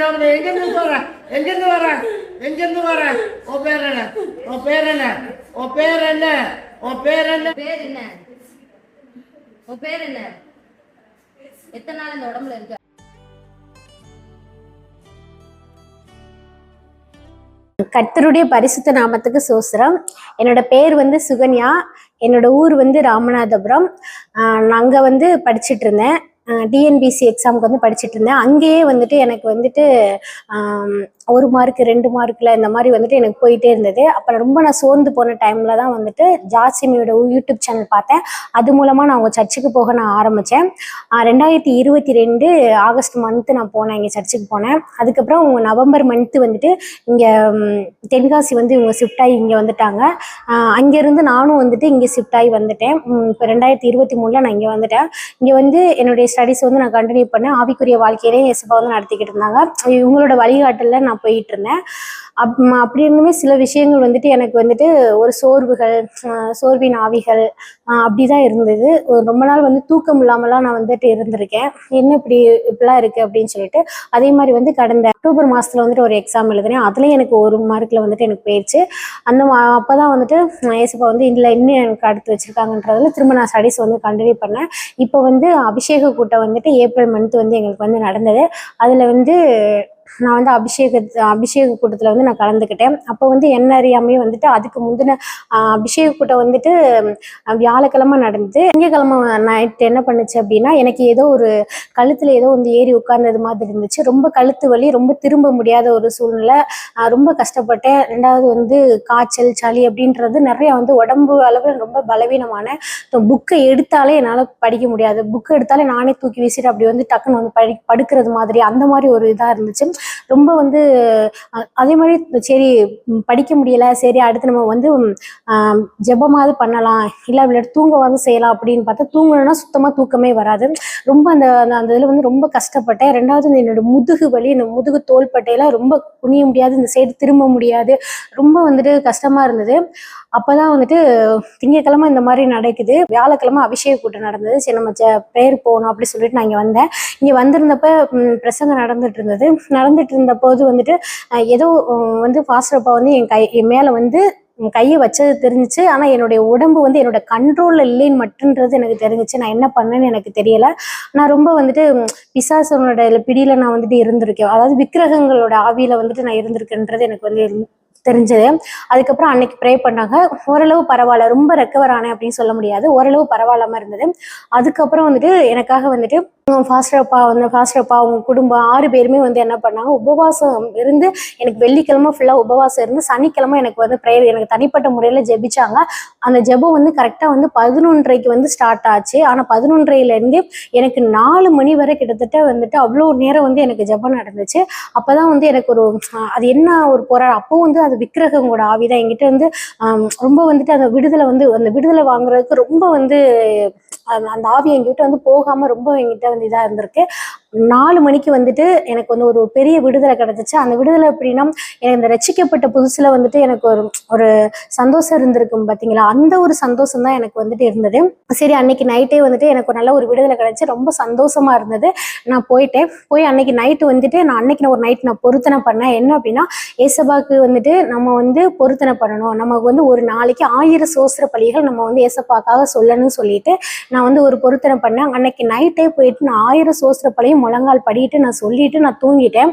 நாமத்தில் எங்கிருந்து வரேன் எங்கிருந்து வரேன் எங்கிருந்து வரேன் உன் பேர் என்ன? உன் பேர் என்ன? உன் பேர் என்ன? உன் பேர் என்ன? பேர் என்ன? உன் பேர் என்ன? எத்தனை நாள் இந்த உடம்புல இருக்க? கர்த்தருடைய பரிசுத்த நாமத்துக்கு சோஸ்திரம் என்னோட பேர் வந்து சுகன்யா. என்னோட ஊர் வந்து ராமநாதபுரம். ஆஹ் நான் அங்கே வந்து படிச்சுட்டு இருந்தேன். டிஎன்பிசி எக்ஸாமுக்கு வந்து படிச்சுட்டு இருந்தேன். அங்கேயே வந்துட்டு எனக்கு வந்துட்டு ஒரு மார்க் ரெண்டு மார்க்கில் இந்த மாதிரி வந்துட்டு எனக்கு போயிட்டே இருந்தது. அப்புறம் ரொம்ப நான் சோர்ந்து போன டைமில் தான் வந்துட்டு ஜாசிமியோட யூடியூப் சேனல் பார்த்தேன். அது மூலமாக நான் அவங்க சர்ச்சுக்கு போக நான் ஆரம்பித்தேன் ரெண்டாயிரத்தி இருபத்தி ரெண்டு ஆகஸ்ட் மந்த்து நான் போனேன் இங்கே சர்ச்சுக்கு போனேன். அதுக்கப்புறம் அவங்க நவம்பர் மந்த்து வந்துட்டு இங்கே தென்காசி வந்து இவங்க ஷிஃப்ட் ஆகி இங்கே வந்துட்டாங்க. அங்கேருந்து நானும் வந்துட்டு இங்கே ஷிஃப்ட் ஆகி வந்துட்டேன். இப்போ ரெண்டாயிரத்தி இருபத்தி மூணில் நான் இங்கே வந்துட்டேன். இங்கே வந்து என்னுடைய ஸ்டடீஸ் வந்து நான் கண்டினியூ பண்ணேன். ஆவிக்குரிய வாழ்க்கையிலே எஸ்பா வந்து நடத்திக்கிட்டு இருந்தாங்க. இவங்களோட வழிகாட்டலில் நான் போயிட்டு இருந்தேன் அப் அப்படி இருந்துமே சில விஷயங்கள் வந்துட்டு எனக்கு வந்துட்டு ஒரு சோர்வுகள் சோர்வின் ஆவிகள் அப்படி தான் இருந்தது. ஒரு ரொம்ப நாள் வந்து தூக்கம் இல்லாமலாம் நான் வந்துட்டு இருந்திருக்கேன். என்ன இப்படி இப்படிலாம் இருக்குது அப்படின்னு சொல்லிட்டு. அதே மாதிரி வந்து கடந்த அக்டோபர் மாதத்தில் வந்துட்டு ஒரு எக்ஸாம் எழுதுனேன். அதுலேயும் எனக்கு ஒரு மார்க்கில் வந்துட்டு எனக்கு போயிடுச்சு அந்த மா- அப்பதான் வந்துட்டு ஏசப்பா வந்து இல்லை இன்னும் எனக்கு அடுத்து வச்சுருக்காங்கன்றதுல திரும்ப நான் ஸ்டடிஸ் வந்து கண்டினியூ பண்ணேன். இப்போ வந்து அபிஷேக கூட்டம் வந்துட்டு ஏப்ரல் மந்த் வந்து எங்களுக்கு வந்து நடந்தது. அதில் வந்து நான் வந்து அபிஷேக அபிஷேக கூட்டத்தில் வந்து நான் கலந்துக்கிட்டேன் அப்போ வந்து என்ன அறியாமையே வந்துட்டு அதுக்கு முந்தின அபிஷேக கூட்டம் வந்துட்டு வியாழக்கிழமை நடந்தது. திங்கக்கிழமை நைட் என்ன பண்ணுச்சு அப்படின்னா எனக்கு ஏதோ ஒரு கழுத்தில் ஏதோ வந்து ஏறி உட்கார்ந்தது மாதிரி இருந்துச்சு. ரொம்ப கழுத்து வலி ரொம்ப திரும்ப முடியாத ஒரு சூழ்நிலை. ரொம்ப கஷ்டப்பட்டேன். ரெண்டாவது வந்து காய்ச்சல் சளி அப்படின்றது நிறைய வந்து உடம்பு அளவில் ரொம்ப பலவீனமான. புக்கை எடுத்தாலே என்னால் படிக்க முடியாது. புக்கை எடுத்தாலே நானே தூக்கி வீசிட்டு அப்படி வந்து டக்குன்னு வந்து படி படுக்கிறது மாதிரி அந்த மாதிரி ஒரு இதாக இருந்துச்சு. ரொம்ப வந்து அதே மாதிரி சரி படிக்க முடியல சரி அடுத்து நம்ம வந்து ஜெபமாவது பண்ணலாம் இல்லை விளையாட்டு தூங்கவாது செய்யலாம் அப்படின்னு பார்த்தா தூங்கணும்னா சுத்தமாக தூக்கமே வராது. ரொம்ப அந்த அந்த- அந்த இதில் வந்து ரொம்ப கஷ்டப்பட்டேன். ரெண்டாவது என்னோட முதுகு வலி இந்த முதுகு தோள்பட்டையெல்லாம் ரொம்ப குனிய முடியாது இந்த சைடு திரும்ப முடியாது. ரொம்ப வந்துட்டு கஷ்டமாக இருந்தது. அப்போதான் வந்துட்டு திங்கக்கிழமை இந்த மாதிரி நடக்குது. வியாழக்கிழமை அபிஷேக கூட்டம் நடந்தது. சரி நம்ம ப்ரேயர் போகணும் அப்படி சொல்லிட்டு நான் இங்கே வந்தேன். இங்கே வந்திருந்தப்ப பிரசங்கம் நடந்துட்டு இருந்தது. நடந்துட்டு இருந்த போது வந்துட்டு ஏதோ வந்து பாஸ்டர்ப்பா வந்து என் கை என் மேலே வந்து கையை வச்சது தெரிஞ்சிச்சு. ஆனால் என்னுடைய உடம்பு வந்து என்னோட கண்ட்ரோலில் இல்லைன்னு மட்டுன்றது எனக்கு தெரிஞ்சிச்சு. நான் என்ன பண்ணேன்னு எனக்கு தெரியல. நான் ரொம்ப வந்துட்டு பிசாசனோட பிடியில நான் வந்துட்டு இருந்திருக்கேன். அதாவது விக்கிரகங்களோட ஆவியில வந்துட்டு நான் இருந்திருக்கேன்றது எனக்கு வந்து தெரிஞ்சது. அதுக்கப்புறம் அன்னைக்கு ப்ரே பண்ணாங்க. ஓரளவு பரவாயில்ல. ரொம்ப ரெக்கவர் ஆனேன் அப்படின்னு சொல்ல முடியாது. ஓரளவு பரவாயில்லாம இருந்தது. அதுக்கப்புறம் வந்துட்டு எனக்காக வந்துட்டு ஃபாஸ்டப்பா வந்து ஃபாஸ்டப்பா அவங்க குடும்பம் ஆறு பேருமே வந்து என்ன பண்ணாங்க? உபவாசம் இருந்து எனக்கு வெள்ளிக்கிழமை ஃபுல்லாக உபவாசம் இருந்து சனிக்கிழமை எனக்கு வந்து ப்ரேயர் எனக்கு தனிப்பட்ட முறையில் ஜெபிச்சாங்க. அந்த ஜெபம் வந்து கரெக்டாக வந்து பதினொன்றரைக்கு வந்து ஸ்டார்ட் ஆச்சு. ஆனால் பதினொன்றையிலேருந்து எனக்கு நாலு மணி வரை கிட்டத்தட்ட வந்துட்டு அவ்வளோ நேரம் வந்து எனக்கு ஜெபம் நடந்துச்சு. அப்போ தான் வந்து எனக்கு ஒரு அது என்ன ஒரு போராட்டம்? அப்போ வந்து அது விக்கிரகங்களோட ஆவிதான். என்கிட்ட வந்து ரொம்ப வந்துட்டு அந்த விடுதலை வந்து அந்த விடுதலை வாங்குறதுக்கு ரொம்ப வந்து அந்த- ஆவி எங்கிட்ட வந்து போகாம ரொம்ப என்கிட்ட வந்து இதா இருந்திருக்கு. நாலு மணிக்கு வந்துட்டு எனக்கு வந்து ஒரு பெரிய விடுதலை கிடைச்சிச்சு. அந்த விடுதலை எப்படின்னா எனக்கு இந்த ரசிக்கப்பட்ட புதுசில் வந்துட்டு எனக்கு ஒரு ஒரு சந்தோஷம் இருந்திருக்கும் பார்த்தீங்களா அந்த ஒரு சந்தோஷம் தான் எனக்கு வந்துட்டு இருந்தது. சரி அன்னைக்கு நைட்டே வந்துட்டு எனக்கு நல்ல ஒரு விடுதலை கிடச்சி ரொம்ப சந்தோஷமா இருந்தது. நான் போயிட்டேன். போய் அன்னைக்கு நைட்டு வந்துட்டு நான் அன்னைக்கு நான் ஒரு நைட் நான் பொருத்தனை பண்ணேன். என்ன அப்படின்னா ஏசபாக்கு வந்துட்டு நம்ம வந்து பொருத்தனை பண்ணணும். நமக்கு வந்து ஒரு நாளைக்கு ஆயிரம் சோசர பலிகள் நம்ம வந்து ஏசப்பாக்காக சொல்லணும்னு சொல்லிட்டு நான் வந்து ஒரு பொருத்தனை பண்ணேன். அன்னைக்கு நைட்டே போயிட்டு நான் ஆயிரம் சோசர பலியும் முழங்கால் படிட்டு நான் சொல்லிட்டு நான் தூங்கிட்டேன்.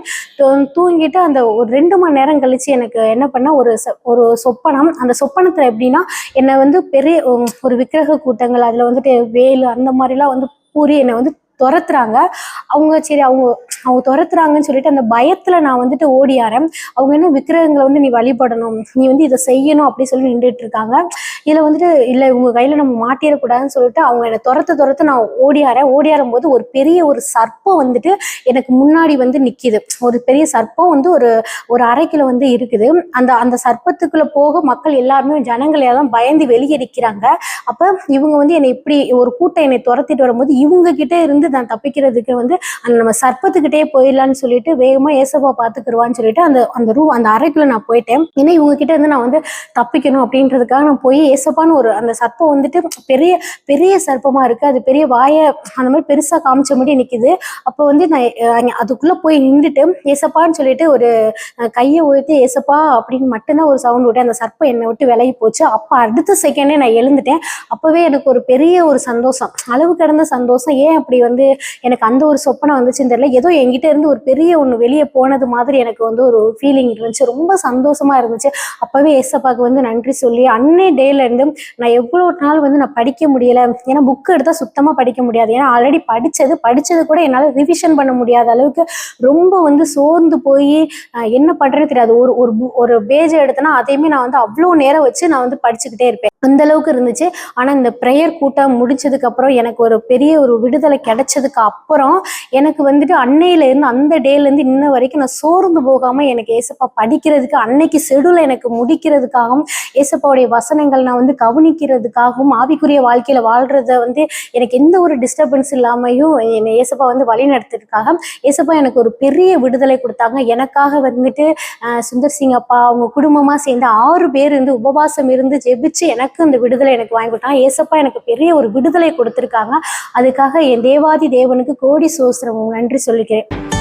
தூங்கிட்டு அந்த ஒரு ரெண்டு மணி நேரம் கழிச்சு எனக்கு என்ன பண்ண ஒரு சொ- ஒரு சொப்பனம் அந்த சொப்பனத்துல எப்படின்னா என்னை வந்து பெரிய ஒரு விக்கிரக கூட்டங்கள் அதுல வந்துட்டு வேலு அந்த மாதிரிலாம் வந்து பூரி என்னை வந்து துரத்துறாங்க. அவங்க சரி அவங்க அவங்க துரத்துறாங்கன்னு சொல்லிட்டு அந்த பயத்துல நான் வந்துட்டு ஓடியாரேன் அவங்க என்ன விக்கிரகங்களை வந்து நீ வழிபடணும். நீ வந்து இதை செய்யணும் அப்படி சொல்லி நின்றுட்டு இருக்காங்க. இதுல வந்துட்டு இல்லை உங்க கையில நம்ம மாட்டிடக்கூடாதுன்னு சொல்லிட்டு அவங்க என்னை துரத்து துரத்து நான் ஓடியாரேன் ஓடியாரும் போது ஒரு பெரிய ஒரு சர்ப்பம் வந்துட்டு எனக்கு முன்னாடி வந்து நிக்குது. ஒரு பெரிய சர்ப்பம் வந்து ஒரு ஒரு அரைக்கில வந்து இருக்குது. அந்த அந்த சர்ப்பத்துக்குள்ள போக மக்கள் எல்லாருமே ஜனங்கள் எல்லாம் பயந்து வெளியே நிற்கிறாங்க அப்ப இவங்க வந்து என்னை இப்படி ஒரு கூட்டம் என்னை துரத்திட்டு வரும்போது இவங்க கிட்ட இருந்து நான் தப்பிக்கிறதுக்கு வந்து அந்த நம்ம சர்ப்பத்துக்கிட்டே போயிடலான்னு சொல்லிட்டு வேகமா ஏசப்பா பாத்துக்கிடுவான்னு சொல்லிட்டு அந்த அந்த ரூம் அந்த அறைக்குள்ள நான் போயிட்டேன். ஏன்னா இவங்க கிட்ட இருந்து நான் வந்து தப்பிக்கணும் அப்படின்றதுக்காக நான் போய் ஏசப்பான்னு ஒரு அந்த சர்ப்பம் வந்துட்டு பெரிய பெரிய சர்ப்பமா இருக்கு. அது பெரிய வாயை அந்த மாதிரி பெருசா காமிச்ச மாதிரி நிக்குது. அப்போ வந்து நான் அதுக்குள்ள போய் நின்றுட்டு ஏசப்பான்னு சொல்லிட்டு ஒரு கையை உயர்த்தி ஏசப்பா அப்படின்னு மட்டும்தான் ஒரு சவுண்ட் விட்டு அந்த சர்ப்பம் என்னை விட்டு விலகி போச்சு. அப்போ அடுத்த செகண்டே நான் எழுந்துட்டேன். அப்பவே எனக்கு ஒரு பெரிய ஒரு சந்தோஷம். அளவு கடந்த சந்தோஷம். ஏன் அப்படி வந்து வந்து எனக்கு அந்த ஒரு சொப்பனை வந்துச்சுன்னு தெரியல. ஏதோ என்கிட்ட இருந்து ஒரு பெரிய ஒன்று வெளியே போனது மாதிரி எனக்கு வந்து ஒரு ஃபீலிங் இருந்துச்சு. ரொம்ப சந்தோஷமா இருந்துச்சு. அப்பவே ஏசப்பாக்கு வந்து நன்றி சொல்லி அன்னை டேல இருந்து நான் எவ்வளோ நாள் வந்து நான் படிக்க முடியல. ஏன்னா புக் எடுத்தால் சுத்தமாக படிக்க முடியாது. ஏன்னா ஆல்ரெடி படித்தது படித்தது கூட என்னால் ரிவிஷன் பண்ண முடியாத அளவுக்கு ரொம்ப வந்து சோர்ந்து போய் என்ன பண்ணுறேன்னு தெரியாது. ஒரு ஒரு ஒரு பேஜ் எடுத்தேன்னா அதையுமே நான் வந்து அவ்வளோ நேரம் வச்சு நான் வந்து படிச்சுக்கிட்டே இருப்பேன். அந்த அளவுக்கு இருந்துச்சு. ஆனால் இந்த ப்ரேயர் கூட்டம் முடிச்சதுக்கு அப்புறம் எனக்கு ஒரு பெரிய ஒரு விடுதலை கிடைச்சதுக்கு அப்புறம் எனக்கு வந்துட்டு அன்னையிலேருந்து அந்த டேலேருந்து இன்ன வரைக்கும் நான் சோர்ந்து போகாமல் எனக்கு ஏசப்பா படிக்கிறதுக்கு அன்னைக்கு ஷெடியூலை எனக்கு முடிக்கிறதுக்காகவும் ஏசப்பாவுடைய வசனங்கள் நான் வந்து கவனிக்கிறதுக்காகவும் ஆவிக்குரிய வாழ்க்கையில் வாழ்கிறத வந்து எனக்கு எந்த ஒரு டிஸ்டர்பன்ஸ் இல்லாமையும் என்னை ஏசப்பா வந்து வழி நடத்துறதுக்காக ஏசப்பா எனக்கு ஒரு பெரிய விடுதலை கொடுத்தாங்க. எனக்காக வந்துட்டு சுந்தர் சிங் அப்பா அவங்க குடும்பமாக சேர்ந்து ஆறு பேர் இருந்து உபவாசம் இருந்து ஜெபிச்சு எனக்கு அந்த விடுதலை எனக்கு வாங்கி கொடுத்தாங்க ஏசப்பா எனக்கு பெரிய ஒரு விடுதலை கொடுத்துருக்காங்க. அதுக்காக என் தேவாதி தேவனுக்கு கோடி சோஸ்திரம் நன்றி சொல்லிக்கிறேன்.